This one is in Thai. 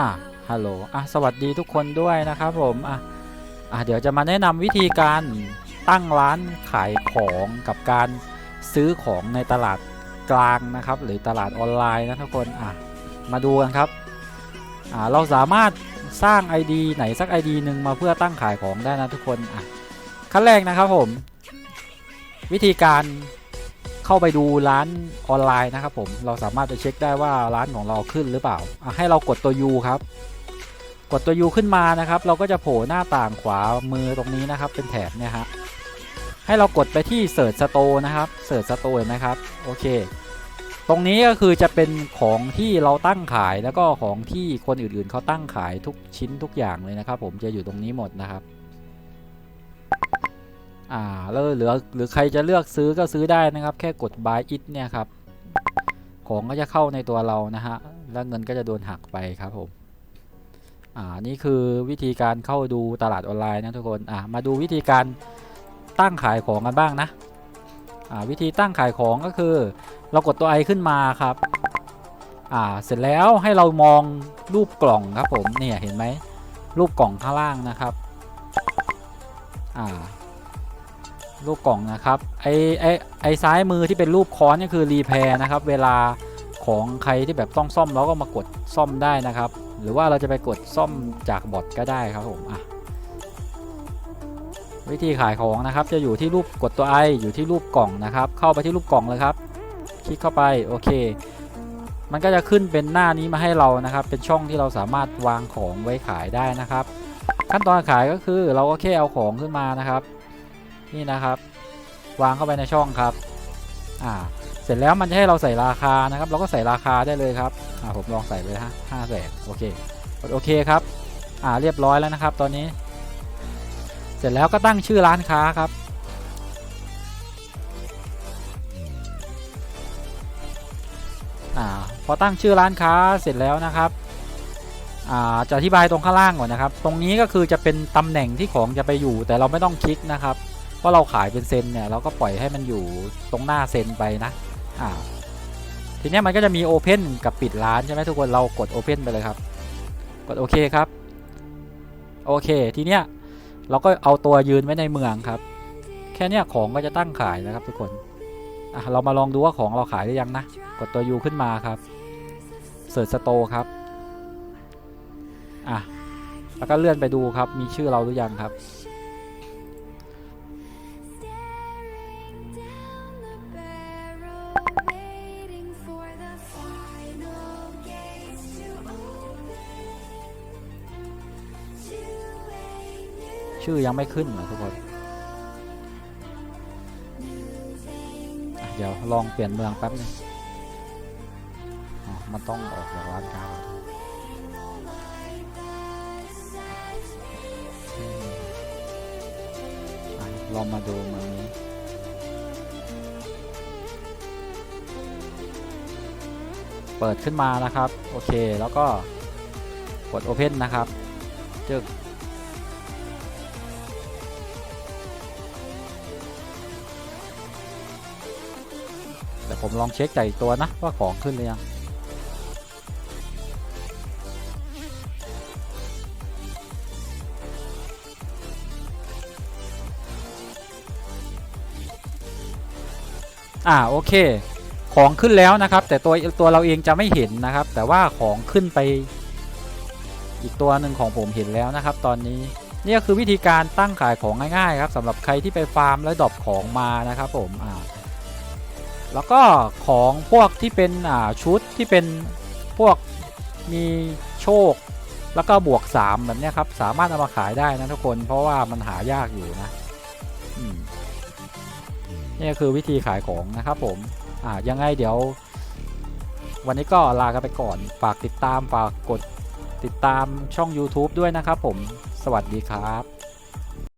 อะฮัลโหลอะสวัสดีทุกคนด้วยนะครับผมอะอะเดี๋ยวจะมาแนะนำวิธีการตั้งร้านขายของกับการซื้อของในตลาดกลางนะครับ หรือตลาดออนไลน์นะทุกคนอะมาดูกันครับอ่าเราสามารถสร้าง ID ไหนสัก ID หนึ่งมาเพื่อตั้งขายของได้นะทุกคนอะขั้นแรกนะครับผม วิธีการ เข้าไปดูร้านออนไลน์นะครับผมเราสามารถไปเช็คได้ว่าร้านของเราขึ้นหรือเปล่าให้เรากดตัว U ครับ กดตัว U ขึ้นมานะครับ เราก็จะโผล่หน้าต่างขวามือตรงนี้นะครับ เป็นแถบเนี่ยฮะให้เรากดไปที่ Search Store นะครับ Search Store เห็นไหมครับโอเค ตรงนี้ก็คือจะเป็นของที่เราตั้งขายแล้วก็ของที่คนอื่นๆเขาตั้งขายทุกชิ้นทุกอย่างเลยนะครับ ผมจะอยู่ตรงนี้หมดนะครับ อ่าแล้วเหลือหรือใครจะเลือกซื้อก็ซื้อได้นะครับ แค่กด buy it เนี่ยครับ ของก็จะเข้าในตัวเรานะฮะ แล้วเงินก็จะโดนหักไปครับผม อ่า นี่คือวิธีการเข้าดูตลาดออนไลน์นะทุกคน อ่ามาดูวิธีการตั้งขายของกันบ้างนะ อ่า วิธีตั้งขายของก็คือ เรากดตัวไอขึ้นมาครับ อ่า เสร็จแล้วให้เรามองรูปกล่องครับผม เนี่ยเห็นไหมรูปกล่องข้างล่างนะครับ อ่า รูปกล่องนะครับไอไอไอซ้ายมือที่เป็นรูปค้อนนี่คือรีแพร์นะครับ เวลาของใครที่แบบต้องซ่อมเราก็มากดซ่อมได้นะครับ หรือว่าเราจะไปกดซ่อมจากบอทก็ได้ครับผมอะวิธีขายของนะครับจะอยู่ที่รูปกดตัว i อยู่ที่รูปกล่องนะครับ เข้าไปที่รูปกล่องเลยครับ คลิกเข้าไปโอเค มันก็จะขึ้นเป็นหน้านี้มาให้เรานะครับ เป็นช่องที่เราสามารถวางของไว้ขายได้นะครับ ขั้นตอนขายก็คือเราก็แค่เอาของขึ้นมานะครับ นี่นะครับ วางเข้าไปในช่องครับอ่าเสร็จแล้วมันจะให้เราใส่ราคานะครับ เราก็ใส่ราคาได้เลยครับอ่าผมลองใส่เลยฮะห้าแสนโอเคกดโอเคครับอ่าเรียบร้อยแล้วนะครับ ตอนนี้ เสร็จแล้วก็ตั้งชื่อร้านค้าครับอ่าพอตั้งชื่อร้านค้าเสร็จแล้วนะครับอ่าจะอธิบายตรงข้างล่างก่อนนะครับ ตรงนี้ก็คือจะเป็นตำแหน่งที่ของจะไปอยู่ แต่เราไม่ต้องคลิกนะครับ ราะเราขายเป็นเซนเนี่ยเราก็ปล่อยให้มันอยู่ตรงหน้าเซนไปนะอ่าทีเนี้ยมันก็จะมี Open กับปิดร้านใช่ไหมทุกคนเรากด Open ไปเลยครับ กดโอเคครับโอเคทีเนี้ยเราก็เอาตัวยืนไว้ในเมืองครับ แค่เนี้ยของก็จะตั้งขายแล้วครับทุกคนอะเรามาลองดูว่าของเราขายหรือยังนะกดตัว U ขึ้นมาครับเสิร์ชสโตครับอะแล้วก็เลื่อนไปดูครับมีชื่อเราหรือยังครับ ชื่อยังไม่ขึ้นเหรอทุกคนเดี๋ยวลองเปลี่ยนเมืองแป๊บนึงมันต้องออกจากร้านค้าก่อนอืมอะลองมาดูเมืองนี้เปิดขึ้นมานะครับ โอเคแล้วก็กด Open นะครับจึก แต่ผมลองเช็คใจตัวนะ ว่าของขึ้นหรือยังอ่าโอเค ของขึ้นแล้วนะครับ แต่ตัวตัวเราเองจะไม่เห็นนะครับ แต่ว่าของขึ้นไป อีกตัวหนึ่งของผมเห็นแล้วนะครับ ตอนนี้นี่ก็คือวิธีการตั้งขายของง่ายๆครับสำหรับใครที่ไปฟาร์มแล้วดรอปของมานะครับ ผมอ่า แล้วก็ของพวกที่เป็นอ่าชุดที่เป็นพวกมีโชค แล้วก็บวก 3 แบบนี้ครับ สามารถเอามาขายได้นะทุกคนเพราะว่ามันหายากอยู่นะนี่คือวิธีขายของนะครับผม อ่ายังไงเดี๋ยว วันนี้ก็ลากันไปก่อน ฝากติดตามฝากกดติดตามช่อง YouTube ด้วยนะครับผม สวัสดีครับ